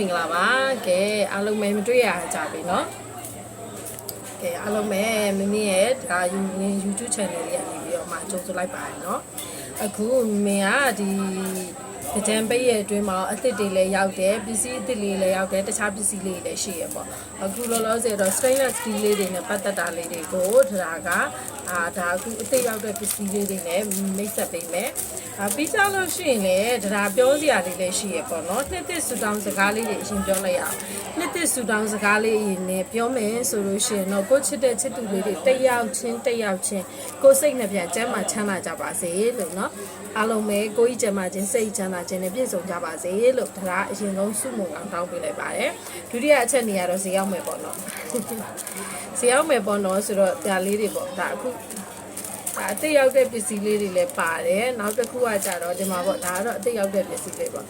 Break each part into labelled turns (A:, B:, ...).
A: မင်္ဂလာပါကဲအားလုံးပဲမတွေ့ရကြပြီเนาะကဲအားလုံးပဲမမရဲ့ဒါ YouTube channel လေးကနေပြီးတော့မှကြိုဆိုလိုက်ပါတယ်เนาะအခုမင်းကဒီ ကြံပိတ်ရဲ့အတွင်းမှာအသစ်တွေလည်းရောက်တယ်ပစ္စည်းအသစ်လေးလည်းရောက်တယ်တခြားပစ္စည်းလေးတွေလည်းရှိရပေါ့အခုလောလောဆယ်တော့ stainless steel လေးတွေနဲ့ပတ်သက်တာလေးတွေကိုဒါကအာဒါအခုအသစ်ရောက်တဲ့ပစ္စည်းလေးတွေနဲ့မိတ်ဆက်ပေးမယ်အာပြီးကြလို့ရှိရင်လည်းဒါပြောစရာလေးလည်းရှိရပေါ့နော်နှစ်သစ်ဆူတောင်းစကားလေးတွေအရင်ပြောလိုက်ရအောင်နှစ်သစ်ဆူတောင်းစကားလေးအရင်နဲ့ပြောမယ်ဆိုလို့ရှိရင်တော့ကိုချစ်တဲ့ချစ်သူလေးတွေတက်ရောက်ချင်းတက်ရောက်ချင်းကိုစိတ်နှပြကျမ်းမှာချမ်းသာကြပါစေလို့နော်အားလုံးပဲကိုကြီးကျမ်းမာခြင်းစိတ်ချမ်းသာခြင်းနဲ့ပြည့်စုံကြပါစေလို့ဒါကအရင်ဆုံးဆုမွန်အောင်တောင်းပေးလိုက်ပါတယ်ဒုတိယအချက်နေရတော့ဈေးရောက်မယ်ပေါ့နော်ဈေးရောက်မယ်ပေါ့နော်ဆိုတော့ဒါလေးတွေပေါ့ဒါအခုဒါအသိရောက်တဲ့ပစ္စည်းလေးတွေလည်းပါတယ်နောက်တစ်ခုကကြတော့ဒီမှာပေါ့ဒါကတော့အသိရောက်တဲ့ပစ္စည်းလေးပေါ့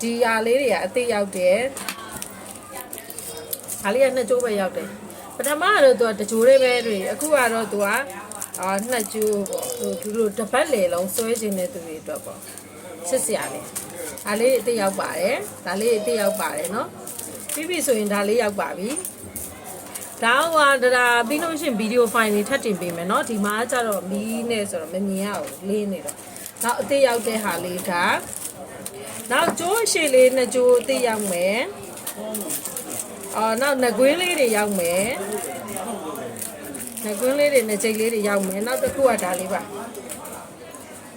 A: ဒီဟာလေးတွေကအသိရောက်တယ်ဒါလေးကနှစ်ကျိုးပဲရောက်တယ်ပထမကတော့သူကတကြိုးလေးပဲတွေအခုကတော့သူကအာနှစ်ကျိုးပေါ့ဟိုသူတို့တစ်ပတ်လေလုံးဆွဲခြင်းတဲ့သူတွေအတွက်ပေါ့ချစ်စရာလေး ဒါလေးအသိရောက်ပါတယ်ဒါလေးအသိရောက်ပါတယ်เนาะပြီးပြီဆိုရင်ဒါလေးရောက်ပါပြီဒါဟိုဒါဒါပြီးလို့ရှိရင်ဗီဒီယိုဖိုင်လေးထပ်တင်ပေးမယ်เนาะဒီမှာကျတော့မီးနဲ့ဆိုတော့မမြင်ရဘူးလင်းနေတော့နောက်အသေးရောက်တဲ့ဟာလေးကနောက်ကျိုးအရှိလေးနှစ်ကျိုးအသေးရောက်မယ်အော်နောက်ငကွင်းလေးတွေရောက်မယ်ငကွင်းလေးတွေနဲ့ကြိတ်လေးတွေရောက်မယ်နောက်တစ်ခုကဒါလေးပါ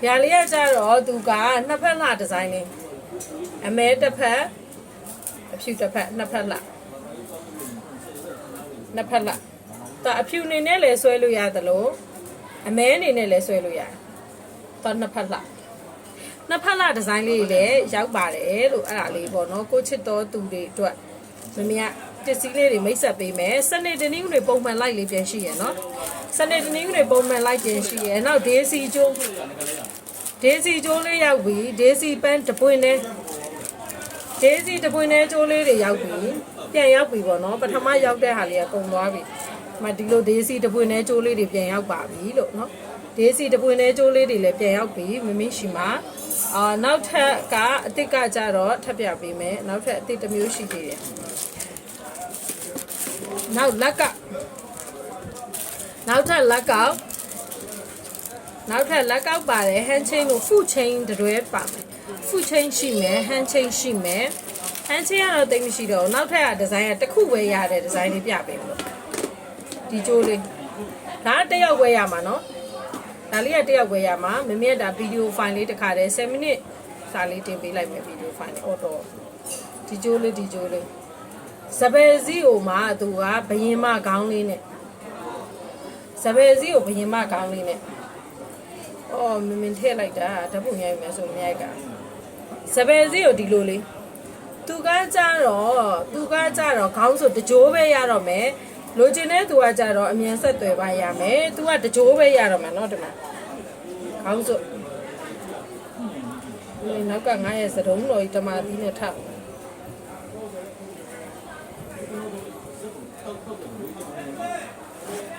A: ဗျာလေးကကျတော့သူကနှစ်ဖက်လှဒီဇိုင်းလေး အမဲတစ်ဖက်အဖြူတစ်ဖက်နှစ်ဖက်လှနှစ်ဖက်လှတော့အဖြူနေနဲ့လည်းဆွဲလို့ရသလိုအမဲအနေနဲ့လည်းဆွဲလို့ရတယ်တော့နှစ်ဖက်လှနှစ်ဖက်လှဒီဇိုင်းလေးတွေလည်းရောက်ပါတယ်လို့အဲ့ဒါလေးပေါ့နော်ကိုချစ်တော်သူတွေအတွက်မမေကပစ္စည်းလေးတွေမိတ်ဆက်ပေးမယ်စနေတနင်္ဂနွေပုံမှန်လိုက်လေးပြန်ရှိရယ်နော်စနေတနင်္ဂနွေပုံမှန်လိုက်ပြန်ရှိရယ်နောက်ဒေးစီကျိုး ဒေးစီကျိုးလေးရောက်ပြီဒေးစီပန်းတပွင့်နဲ့ဒေးစီတပွင့်နဲ့ကျိုးလေးတွေရောက်ပြီပြန်ရောက်ပြီပေါ့နော်ပထမရောက်တဲ့ဟာလေးကကုန်သွားပြီမဒီလိုဒေးစီတပွင့်နဲ့ကျိုးလေးတွေပြန်ရောက်ပါပြီလို့နော်ဒေးစီတပွင့်နဲ့ကျိုးလေးတွေလည်းပြန်ရောက်ပြီမမင်းရှိမှာအာနောက်ထပ်ကအစ်စ်ကကြတော့ထပ်ပြပေးမယ်နောက်ထပ်အစ်စ်တစ်မျိုးရှိသေးတယ်နောက်လက်ကနောက်ထပ်လက်ကောက် နောက်ထပ်လက်ကောက်ပါတယ်ဟန်ချင်းကိုဖူချင်းတွဲပါမယ်ဖူချင်းရှိမယ်ဟန်ချင်းရှိမယ်ဟန်ချင်းကတော့တိတ်မရှိတော့ဘူးနောက်ထပ်ကဒီဇိုင်းကတစ်ခုပဲရတဲ့ဒီဇိုင်းလေးပြပေးမလို့ဒီကျိုးလေးဒါကတစ်ယောက်ပဲရမှာနော်ဒါလေးကတစ်ယောက်ပဲရမှာမမေကဒါဗီဒီယိုဖိုင်လေးတစ်ခါတည်း7မိနစ်စာလေးတင်ပေးလိုက်မယ်ဗီဒီယိုဖိုင်လေးအော်တော့ဒီကျိုးလေးဒီကျိုးလေးစပယ်စီကိုမှသူကဘယင်မခေါင်းလေးနဲ့စပယ်စီကိုဘယင်မခေါင်းလေးနဲ့ အော်မမင်းထည့်လိုက်တာဓာတ်ပုံရိုက်မယ်ဆိုမရိုက်တာစပယ်စီကိုဒီလိုလေးသူကကြတော့သူကကြတော့ခေါင်းဆိုတကြိုးပဲရတော့မယ်လိုချင်တဲ့သူကကြတော့အမြန်ဆက်သွယ်ပါရမယ်သူကတကြိုးပဲရတော့မယ်နော်ဒီမှာခေါင်းဆိုနောက်ကငါရဲ့စတုံးတော်ကြီးတမာသီးနဲ့ထပ်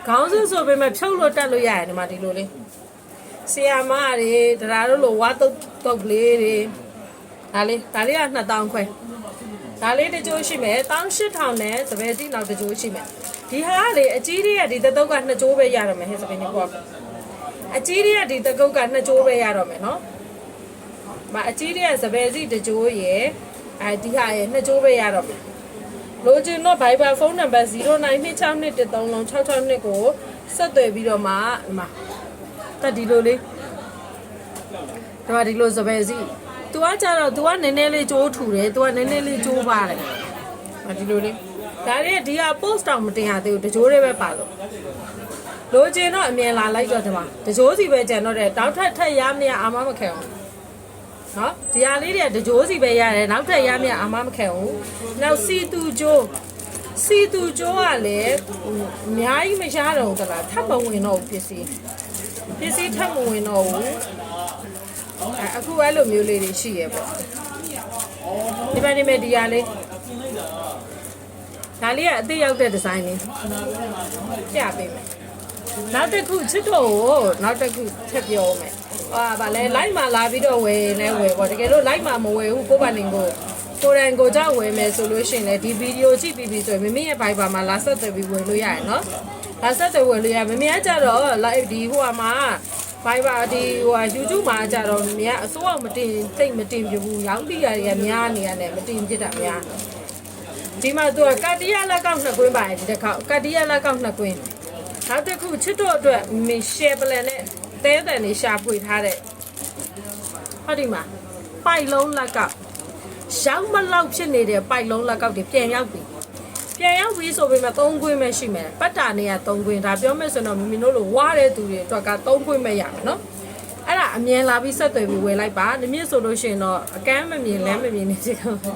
A: ခေါင်းဆိုဆိုပေမဲ့ဖြုတ်လို့တက်လို့ရတယ်ဒီမှာဒီလိုလေး ဆီယာမတွေတရားတို့လိုဝါတုတ်တုတ်လေးတွေဒါလေးဒါလေးက2000ခွဲဒါလေးတကြိုးရှိမယ်18000နဲ့စပယ်စီနောက်တကြိုးရှိမယ်ဒီဟာကလေအကြီးတွေကဒီတတုတ်ကနှစ်ကြိုးပဲရတော့မယ်ဟဲ့စပယ်နေပေါ့အကြီးတွေကဒီတကုတ်ကနှစ်ကြိုးပဲရတော့မယ်နော်မအကြီးတွေကစပယ်စီတကြိုးရယ်အဲဒီဟာရယ်နှစ်ကြိုးပဲရတော့မယ်လိုချင်တော့ Viber ဖုန်းနံပါတ်0926133662ကိုဆက်သွယ်ပြီးတော့မှဒီမှာ တက်ဒီလိုလေးဒီမှာဒီလိုစပယ်စီသူကကြတော့သူကနည်းနည်းလေးကြိုးထူတယ်သူကနည်းနည်းလေးကြိုးပါတယ်ဒီလိုလေးဒါရီဒီဟာ post တောင်မတင်ရသေးဘူးတကြိုးတွေပဲပါတော့လိုချင်တော့အမြင်လာလိုက်တော့ဒီမှာတကြိုးစီပဲကြံတော့တယ်တောက်ထက်ထက်ရမရအာမမခဲအောင်နော်ဒီဟာလေးတွေကတကြိုးစီပဲရတယ်နောက်ထပ်ရမရအာမမခဲအောင်နောက်စီတူကြိုးစီတူကြိုးကလည်းအများကြီးမရတော့ဘူးကလားထပ်မဝင်တော့ဘူးပစ္စည်း ပစ္စည်းထပ်မဝင်တော့ဘူးအဲအခုအဲ့လိုမျိုးလေးတွေရှိရပေါ့ဒီမှာနေမဲ့ဒီဟာလေးဒါလေးကအသေးရောက်တဲ့ဒီဇိုင်းလေးပြပေးမယ်နောက်တစ်ခုချစ်တော့ကိုနောက်တစ်ခုချက်ပြောမယ်ဟာဗာလဲလိုက်မှာလာပြီးတော့ဝယ်လဲဝယ်ပေါ့တကယ်လို့လိုက်မှာမဝယ်ဘူးကိုယ့်ဘာနေကို ကိုယ်တိုင်ကိုကြောက်ဝယ်မယ်ဆိုလို့ရှိရင်လည်းဒီဗီဒီယိုကြည့်ပြီးပြီဆိုရင်မမေရဲ့ Viber မှာလာဆက်သွယ်ပြီးဝယ်လို့ရတယ်နော်လာဆက်သွယ်ဝယ်လို့ရမမေကကြတော့ live ဒီဟိုမှာ Viber ဒီဟို YouTube မှာကြတော့မမေကအစိုးရမတင်စိတ်မတင်ပြဘူးရောင်းတိရတွေကများနေရတယ်မတင်ပြတာများဒီမှာသူကကတ္တိယလက်ကောက်နှစ်ကွင်းပါတယ်ဒီတစ်ခေါက်ကတ္တိယလက်ကောက်နှစ်ကွင်းနောက်တစ်ခုချစ်တို့အတွက်မမေ share plan နဲ့တဲတန်နေရှာဖွေထားတဲ့ဟုတ်ဒီမှာပိုက်လုံးလက်ကောက် ရောက်မလောက်ဖြစ်နေတဲ့ပိုက်လုံးလက်ကောက်တွေပြန်ရောက်ပြီပြန်ရောက်ပြီဆိုပေမဲ့၃ခွင်းပဲရှိမယ်ပတ်တာနေရ၃ခွင်းဒါပြောမယ်ဆိုတော့မမီတို့လိုဝါတဲ့သူတွေအတွက်က၃ခွင်းပဲရမယ်နော် အဲ့ဒါအမြင်လာပြီးဆက်သွယ်ပြီးဝယ်လိုက်ပါဒီမြင့်ဆိုလို့ရှိရင်တော့အကမ်းမမြင်လမ်းမမြင်နေချင်တော့ဒီ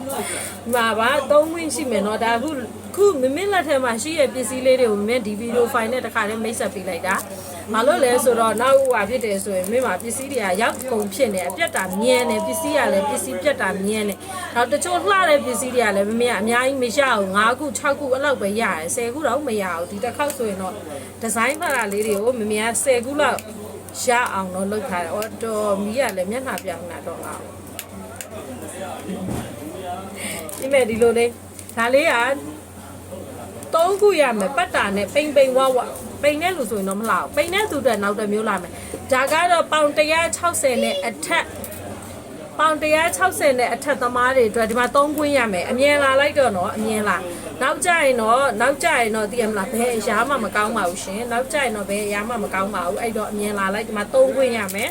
A: မှာပါ၃ခွင်းရှိမယ်နော်ဒါခုခုမမင်းလက်ထက်မှာရှိရဲ့ပစ္စည်းလေးတွေကိုမမင်းဒီဗီဒီယိုဖိုင်နဲ့တခါတည်းမိတ်ဆက်ပေးလိုက်တာဘာလို့လဲဆိုတော့နောက်ဥဟာဖြစ်တယ်ဆိုရင်မင်းမှာပစ္စည်းတွေကရောက်ကုန်ဖြစ်နေအပြက်တာမြဲနေပစ္စည်းကလည်းပစ္စည်းပြက်တာမြဲနေနောက်တချို့လှတဲ့ပစ္စည်းတွေကလည်းမမင်းကအများကြီးမရအောင်၅ခု၆ခုအဲ့လောက်ပဲရတယ်၁၀ခုတော့မရဘူးဒီတစ်ခေါက်ဆိုရင်တော့ဒီဇိုင်းဖတာလေးတွေကိုမမင်းက၁၀ခုလောက် ရအောင်တော့လုပ်ထားတယ်။အော်တော်မီးကလည်းမျက်နှာပြောင်းတာတော့ငါ့ဒီမဲ့ဒီလိုလေးဒါလေးကသုံးခုရမယ်ပတ်တာနဲ့ပိန်ပိန်ဝဝပိန်တဲ့လူဆိုရင်တော့မလှဘူးပိန်တဲ့သူတွေနောက်တစ်မျိုးလာမယ်ဒါကတော့ပေါင်160နဲ့အထက်ပေါင်160နဲ့အထက်သမားတွေအတွက်ဒီမှာ3ခွင်းရမယ်အမြင်လာလိုက်တော့နော်အမြင်လာ နောက်ကြရင်တော့နောက်ကြရင်တော့သိရမလားဘယ်အရာမှမကောင်းပါဘူးရှင်နောက်ကြရင်တော့ဘယ်အရာမှမကောင်းပါဘူးအဲ့တော့အမြင်လာလိုက်ဒီမှာ3ခွင်းရမယ်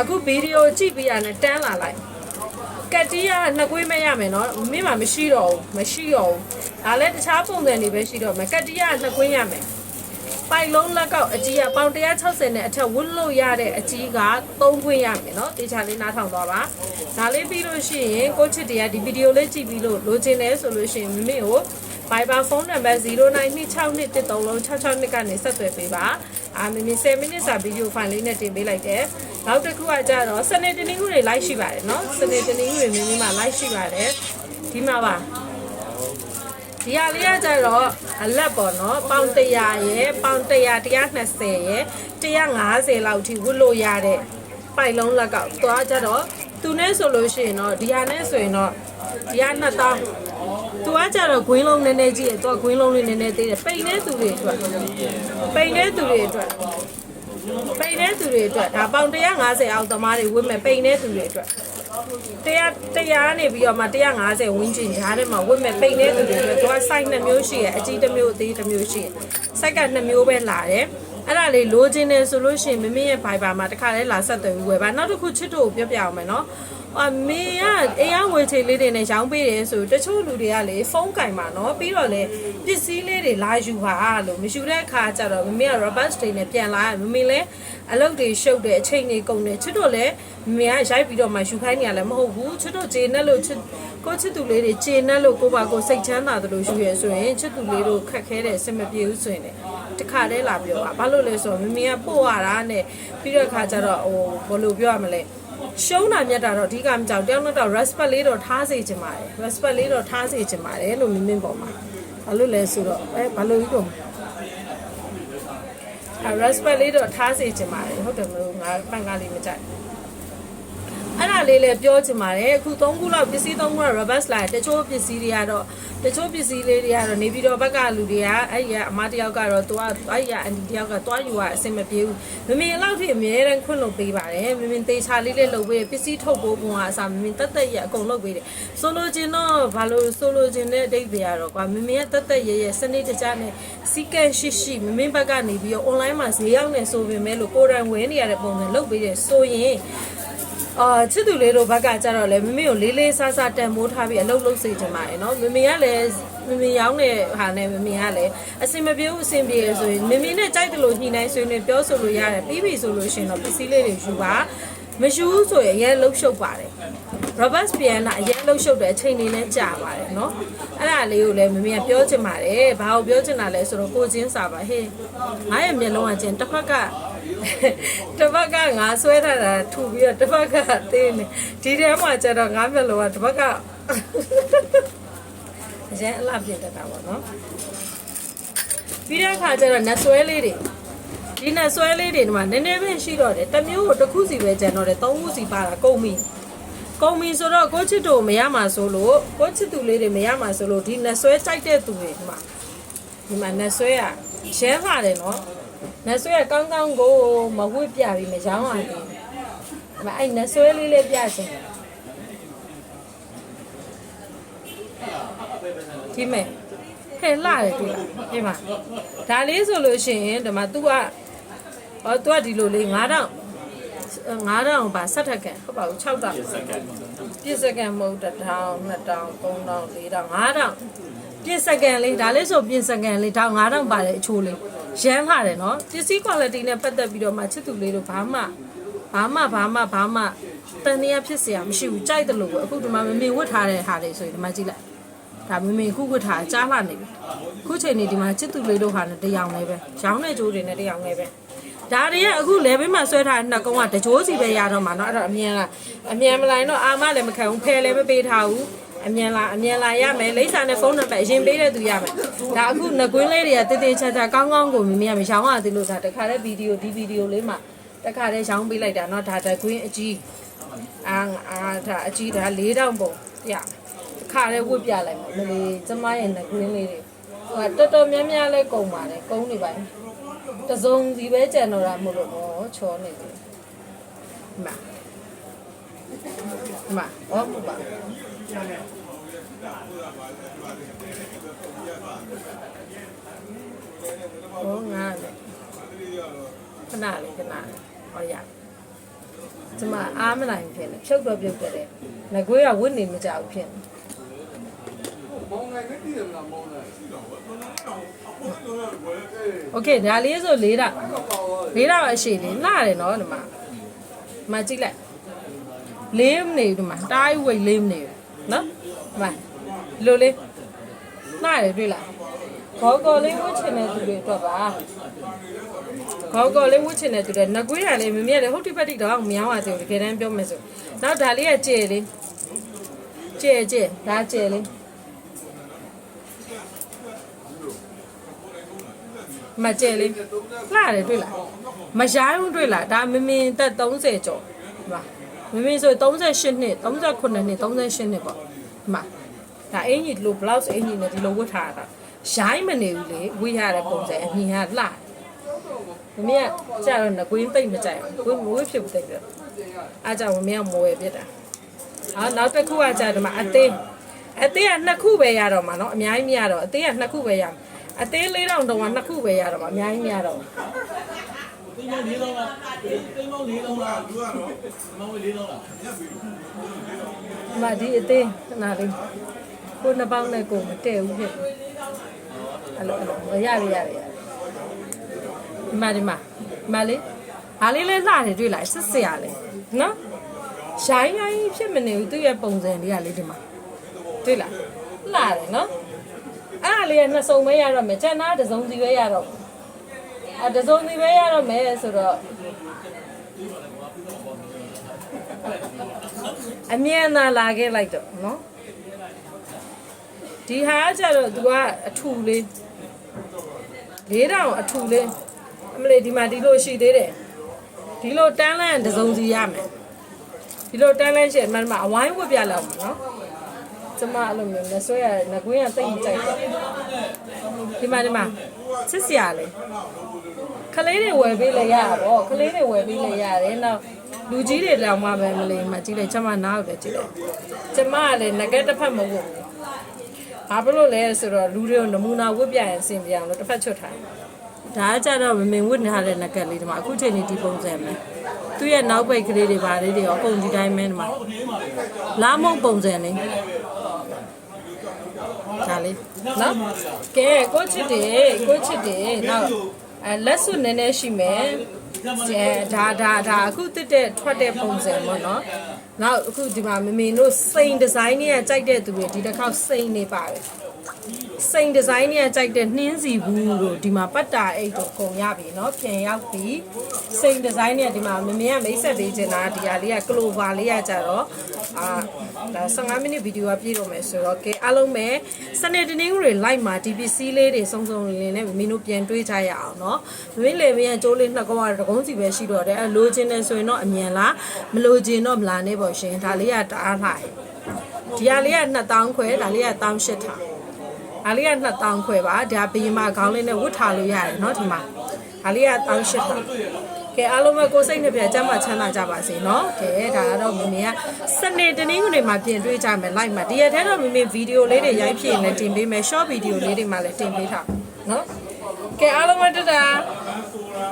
A: အခုဗီဒီယိုကြည့်ပြီးရတယ်တန်းလာလိုက်ကတ်တီးကနှစ်ကွေးမရမယ်နော်မင်းမှမရှိတော့ဘူးမရှိတော့ဘူးဒါလည်းတခြားပုံစံတွေပဲရှိတော့မယ်ကတ်တီးကနှစ်ကွေးရမယ်ပိုက်လုံးလက်ကောက်အကြီးကပေါင်160နဲ့အထက်ဝတ်လို့ရတဲ့အကြီးက3ခွင့်ရမယ်နော်တေချာလေးနားထောင်သွားပါဒါလေးပြီးလို့ရှိရင်ကိုချစ်တွေကဒီဗီဒီယိုလေးကြည့်ပြီးလို့လိုချင်တယ်ဆိုလို့ရှိရင်မိမိကို Viber phone number 09262366ကနေဆက်သွယ်ပေးပါအာမင်း10 minutes စာဗီဒီယိုဖိုင်လေးနဲ့တင်ပေးလိုက်တယ်နောက်တစ်ခုကကြတော့စနေတနင်္ဂနွေ live ရှိပါတယ်เนาะစနေတနင်္ဂနွေမိမိမှာ live ရှိပါတယ်ဒီမှာပါဒီဟာလေးကကြတော့အလက်ပေါ့နော်ပေါင်100ရဲ့ပေါင်100 120ရဲ့150လောက်ထိဝတ်လို့ရတဲ့ပိုက်လုံးလက်ကောက်သွားကြတော့သူနဲ့ဆိုလို့ရှိရင်တော့ဒီဟာနဲ့ဆိုရင်တော့ဒီဟာ2000သူ ကကြတော့ဂွင်းလုံးနည်းနည်းကြီးတယ်သူကဂွင်းလုံးလေးနည်းနည်းသေးတယ်ပိန်တဲ့သူတွေအတွက်ပိန်တဲ့သူတွေအတွက်ပိန်တဲ့သူတွေအတွက်ဒါပေါင်150အောက်သမားတွေဝတ်မဲ့ပိန်တဲ့သူတွေအတွက်တရားတရားနေပြီးတော့မှ150ဝင်းကျင်ကြားထဲမှာဝတ်မဲ့ပိန်တဲ့သူတွေအတွက်သူက size နှစ်မျိုးရှိရအကြီးတစ်မျိုးအသေးတစ်မျိုးရှိရ size ကနှစ်မျိုးပဲလာတယ်အဲ့ဒါလေးလိုချင်တယ်ဆိုလို့ရှိရင်မမင်းရဲ့ Viber မှာတခါလဲလာဆက်သွယ်ပြီးဝယ်ပါနောက်တစ်ခုချစ်တို့ကိုပြောပြအောင်မယ်နော် အမေကအေးရဝေချေလေးတွေနဲ့ရောင်းပေးတယ်ဆိုတချို့လူတွေကလေဖုန်းကင်ပါနော်ပြီးတော့လေပစ္စည်းလေးတွေလာယူပါလို့မယူတဲ့အခါကျတော့မမေက rubber stay နဲ့ပြန်လာမမေလည်းအလုပ်တွေရှုပ်တယ်အချိန်တွေကုန်တယ်ချစ်တို့လည်းမမေကရိုက်ပြီးတော့မှယူခိုင်းနေရလည်းမဟုတ်ဘူးချစ်တို့ဂျေနဲ့လို့ချစ်ကိုချစ်သူလေးတွေဂျေနဲ့လို့ကိုပါကိုစိတ်ချမ်းသာတယ်လို့ယူရဆိုရင်ချစ်သူလေးတို့ခက်ခဲတယ်အဆင်မပြေဘူးဆိုရင်လည်းတခါတည်းလာပြောပါဘာလို့လဲဆိုတော့မမေကပို့ရတာနဲ့ပြီးတော့အခါကျတော့ဟိုဘယ်လိုပြောရမလဲ ရှုံးတာမြတ်တာတော့အဓိကမကြောက်တယောက်နဲ့တော့ respect လေးတော့ထားစေချင်ပါတယ် respect လေးတော့ထားစေချင်ပါတယ်လို့မင်းမင်းပေါ်မှာဘာလို့လဲဆိုတော့အဲဘာလို့ကြီးတော့အဲ respect လေးတော့ထားစေချင်ပါတယ်ဟုတ်တယ်မလို့ငါပန့်ကားလေးမကြိုက် အဲ့ဒါလေးလည်းပြောချင်ပါတယ်အခု၃ခုလောက်ပစ္စည်း၃ခုက reverse လာတချို့ပစ္စည်းတွေကတော့တချို့ပစ္စည်းလေးတွေကတော့နေပြီးတော့ဘက်ကလူတွေကအဲ့ဒီကအမတယောက်ကတော့သူကအဲ့ဒီကအန်တီတယောက်ကသွားယူရအဆင်မပြေဘူးမမင်းလောက်ထိအမြဲတမ်းခွင့်လုပ်ပေးပါတယ်မမင်းတေချာလေးလေးလုပ်ပေးပစ္စည်းထုတ်ဖို့ပုံကအစားမမင်းတက်တက်ရအကုန်လုပ်ပေးတယ်ဆိုလိုချင်တော့ဘာလို့ဆိုလိုချင်တဲ့အတိတ်တွေကတော့ကွာမမင်းရဲ့တက်တက်ရရစနစ်တကျနဲ့စီကန့်ရှိရှိမမင်းဘက်ကနေပြီးတော့ online မှာဈေးရောက်နေဆိုပေမဲ့လို့ကိုယ်တိုင်ဝယ်နေရတဲ့ပုံစံလုပ်ပေးတယ်ဆိုရင် အာချစ်သူလေးတို့ဘက်ကကြတော့လေမမေကိုလေးလေးဆဆတန်မိုးထားပြီးအလုပ်လုပ်စေချင်ပါတယ်နော်မမေကလည်းမမေရောင်းတဲ့ဟာနဲ့မမေကလည်းအစင်မပြေဘူးအစင်ပြေရဆိုရင်မမေနဲ့ကြိုက်တယ်လို့ညှိနှိုင်းဆွေးနွေးပြောဆိုလို့ရတယ်ပြီးပြီဆိုလို့ရှင်တော့ပစ္စည်းလေးတွေယူပါမယူဘူးဆိုရင်အရင်လှုပ်ရှုပ်ပါတယ် Robert Piana အရင်လှုပ်ရှုပ်တဲ့အချိန်လေးနဲ့ကြာပါတယ်เนาะအဲ့ဒါလေးကိုလည်းမမေကပြောချင်ပါတယ်ဘာကိုပြောချင်တာလဲဆိုတော့ကိုချင်းစာပါဟေးငါရဲ့မျက်လုံးကချင်းတစ်ဖက်က တစ်ဖက်ကငါဆွဲထားတာထူပြီးတော့တစ်ဖက်ကတင်းနေဒီထဲမှာကျတော့ငါမျက်လုံးကတစ်ဖက်ကအရင်အလှပြင်တတ်တာပေါ့နော်ပြီးတဲ့အခါကျတော့နတ်ဆွဲလေးတွေဒီနတ်ဆွဲလေးတွေဒီမှာနည်းနည်းပဲရှိတော့တယ်တစ်မျိုးကိုတစ်ခုစီပဲကျန်တော့တယ်သုံးခုစီပါတာကုန်ပြီကုံမီဆိုတော့ကိုချစ်တို့မရမှာဆိုလို့ကိုချစ်သူလေးတွေမရမှာဆိုလို့ဒီနှစ်ဆွဲကြိုက်တဲ့သူတွေဒီမှာဒီမှာနှစ်ဆွဲကရှဲလာတယ်နော် နှစ်ဆွဲကကောင်းကောင်းကိုမဝတ်ပြပြီးမရောင်းရဘူးဒီမှာအဲ့နှစ်ဆွဲလေးလေးပြချင်ဒီမဲ့ဟဲ့လာတယ်ဒီလားဒီမှာဒါလေးဆိုလို့ရှိရင်ဒီမှာ तू ကဟော तू ကဒီလိုလေး9000 9000ပါဆက်ထက်ကန်ဟုတ်ပါဘူး6တောင်ပြည့်စကန်မဟုတ်1000 2000 3000 4000 5000ပြည့်စကန်လေးဒါလေးဆိုပြည့်စကန်လေးတောင်9000ပါတဲ့အချိုးလေး ရမ်းလာတယ်နော်ပစ္စည်း quality နဲ့ပတ်သက်ပြီးတော့မှချစ်သူလေးတို့ဘာမှဘာမှဘာမှဘာမှတန်တရားဖြစ်เสียမရှိဘူးကြိုက်တယ်လို့ပဲအခုဒီမှာမမေဝတ်ထားတဲ့ဟာလေးဆိုရင်ဒီမှာကြည့်လိုက်ဒါမမေခုဝတ်ထားကြားလာနေပြီခုချိန်နေဒီမှာချစ်သူလေးတို့ဟာနဲ့တယောင်လေးပဲရောင်းတဲ့ကြိုးတွေနဲ့တယောင်လေးပဲ ဒါတွေကအခုလေဘေးမှာဆွဲထားတဲ့နှစ်ကုန်းကတကြိုးစီပဲရတော့မှာเนาะအဲ့တော့အမြန်လားအမြန်မလာရင်တော့အာမလည်းမခံဘူးဖယ်လည်းမပေးထားဘူး အမြန်လာအမြန်လာရမယ်လိမ့်စာနဲ့ဖုန်းနံပါတ်အရင်ပေးတဲ့သူရမယ်ဒါအခုငကွင်းလေးတွေကတေးသေးချာချာကောင်းကောင်းကိုမမေရမရောင်းရသေးလို့ဒါတခါတဲ့ဗီဒီယိုဒီဗီဒီယိုလေးမှာတခါတဲ့ရောင်းပေးလိုက်တာเนาะဒါတကွင်းအကြီးအာအာဒါအကြီးဒါ၄တောင်ပုံရတခါတဲ့ဝတ်ပြလိုက်မှာမလေးကျမရဲ့ငကွင်းလေးတွေဟိုကတော်တော်များများလဲကုန်ပါတယ်ကုန်နေပါပြီ တစုံစီပဲကြံတော့တာမဟုတ်လို့ဟောချောနေတယ်ဒီမှာဒီမှာဟောမပါ ဟောငါလေခဏလေးခဏလေးဟောရဒီမှာအားမနိုင်ဖြစ်နေဖြုတ်တော့ပြုတ်တယ်ငကွေးကဝစ်နေမကြဘူးဖြစ်နေ
B: မောင်းနိုင်နေတည်တယ်မလားမောင်းနိုင်
A: โอเคဒါလေးဆို၄တာ
B: တော့ပါတော့
A: လေးတော့အရှိလေးလှတယ်နော်ဒီမှာဒီမှာကြည့်လိုက်လေးမနေဘူးဒီမှာတားဝိတ်လေးမနေဘူး နော်ဒီမှာဒီလိုလေးလှတယ်တွေ့လားခေါကော်လေးဝှချင်တဲ့သူတွေအတွက်ပါခေါကော်လေးဝှချင်တဲ့သူတွေငကွေးရလေးမမြဲလေဟုတ်တိပတ်တိတော့မရောင်းရသေးဘူးတကယ်တမ်းပြောမယ်ဆိုနောက်ဒါလေးကကြဲလေးကြဲကြဲဒါကြဲလေးမကြဲလေးလှတယ်တွေ့လားမရိုင်းဘူးတွေ့လားဒါမင်းမင်းသက်30ကျော်ဒီ မမေဆို38နှစ်38နှစ်38နှစ်ပေါ့ဒီမှာဒါအင်ကြီးလို blouse အင်ကြီးနဲ့ဒီလိုဝတ်ထားတာရိုင်းမနေဘူးလေဝေးရတဲ့ပုံစံအမြင်ကလှမမေကကြာတော့ငကွင်းသိမ့်မကြိုက်ဘူးဝေးဖြစ်ဘူးသိတယ်အားကြောင့်မမေကမဝယ်ပြစ်တာအော်နောက်တစ်ခုကကြာဒီမှာအသေးအသေးကနှစ်ခုပဲရတော့မှာနော်အများကြီးမရတော့အသေးကနှစ်ခုပဲရအသေး၄000တောင်ကနှစ်ခုပဲရတော့မှာအများကြီးမရတော့ ဘူး
C: တိမ်မောင်းလေးလုံးလားတိမ်မောင်းလေးလုံးလားလူကတော့မောင်းလေးလုံးလား
A: အမဒီအသေးခဏလေးကိုနှစ်ပေါင်းနဲ့ကိုမတည့်ဘူးဖြစ်အဲ့လိုအဲ့လိုရရရရဒီမှာဒီမှာဒီမှာလေးဟာလေးလေးလှတယ်တွေ့လားစစ်စရာလေးနော်ရိုင်းရိုင်းဖြစ်မနေဘူးသူ့ရဲ့ပုံစံလေးကလေးဒီမှာတွေ့လားလှတယ်နော်အဲ့ဒါလေးကနှစ်စုံပဲရတော့မယ်ကျန်တာတစ်စုံစီပဲရတော့မယ် အဲတစ်စုံစီပဲရတော့မယ်ဆိုတော့အမြန်သာလာခဲ့လိုက်တော့နော်ဒီဟာကကြတော့ तू ကအထူလေးလေးတောင်အထူလေးအမလေးဒီမှာဒီလိုရှိသေးတယ်ဒီလိုတန်းလန့်တစ်စုံစီရမယ်ဒီလိုတန်းလန့်ရှိရင်မှန်မှအဝိုင်းဝတ်ပြလောက်မှာနော်ကျမအဲ့လိုမျိုးလက်ဆွဲရငကွင်းကတိတ်မကြိုက်တော့ဒီမှာဒီမှာချစ်စရာလေး ခလေးတွေဝယ်ပေးလဲရတာပေါ့ခလေးတွေဝယ်ပေးလဲရတယ်နောက်လူကြီးတွေတောင်မှပဲမလေးမကြည့်လိုက်ကျမနားကိုလည်းကြည့်လိုက်ကျမကလည်းငကက်တစ်ဖက်မဟုတ်ဘူးဘာဖြစ်လို့လဲဆိုတော့လူတွေကိုနမူနာဝတ်ပြရင်အဆင်ပြေအောင်လို့တစ်ဖက်ချွတ်ထားဒါကကြတော့မမင်ဝတ်နေရတဲ့ငကက်လေးဒီမှာအခုချိန်នេះဒီပုံစံပဲသူ့ရဲ့နောက်ပိတ်ကလေးတွေပါလေးတွေရောအကုန်ဒီတိုင်းပဲဒီမှာလာမုံပုံစံလေးဒါလေးနော်ကဲကိုချစ်တယ်ကိုချစ်တယ်နောက် အဲလက်စွပ်နည်းနည်းရှိမယ်ကျဲဒါဒါဒါအခုတက်တဲ့ထွက်တဲ့ပုံစံပေါ့နော်နောက်အခုဒီမှာမမေတို့စိန်ဒီဇိုင်းတွေကကြိုက်တဲ့သူတွေဒီတစ်ခေါက်စိန်နေပါတယ် စိန်ဒီဇိုင်းเนี่ยကြိုက်တဲ့နှင်းစီဘူးတို့ဒီမှာပတ်တာအိတ်တို့ကုန်ရပြီเนาะပြန်ရောက်ပြီစိန်ဒီဇိုင်းเนี่ยဒီမှာမမင်းကမိတ်ဆက်ပေးချင်တာဒီဟာလေးကကလိုဗာလေးကကြတော့အာဒါ15မိနစ်ဗီဒီယိုကပြည့်တော့မယ်ဆိုတော့ကဲအားလုံးပဲစနေတနင်္ဂနွေ live မှာ DPC လေးတွေစုံစုံလင်းနဲ့မမင်းတို့ပြန်တွေးကြရအောင်เนาะမမင်းလေမင်းကကျိုးလေးနှစ်ကောင်းကတကုံးစီပဲရှိတော့တယ်အဲလိုချင်တယ်ဆိုရင်တော့အမြန်လားမလိုချင်တော့မလာနဲ့ပေါ့ရှင်ဒါလေးကတအားလှဒီဟာလေးက2000ခွဲဒါလေးက1800ထား ။ ဒါလေးက2000ခွဲပါ။ဒါဘီယမာခေါင်းလေးနဲ့ဝတ်ထားလို့ရတယ်เนาะဒီမှာ။ဒါလေးက1800ပါ။ကဲအားလုံးပဲကိုယ်စိတ်နဲ့ပြကျမ်းမာချမ်းသာကြပါစေเนาะ။ကဲဒါကတော့မမေကစနေတနင်္ဂနွေမှာပြင်တွေ့ကြမယ် live မှာဒီရက်ထဲတော့မမေဗီဒီယိုလေးတွေရိုက်ဖြစ်နေတင်ပေးမယ် short video လေးတွေမှာလည်းတင်ပေးထားเนาะ။ကဲအားလုံးပဲတတာ
C: ဆိုတာ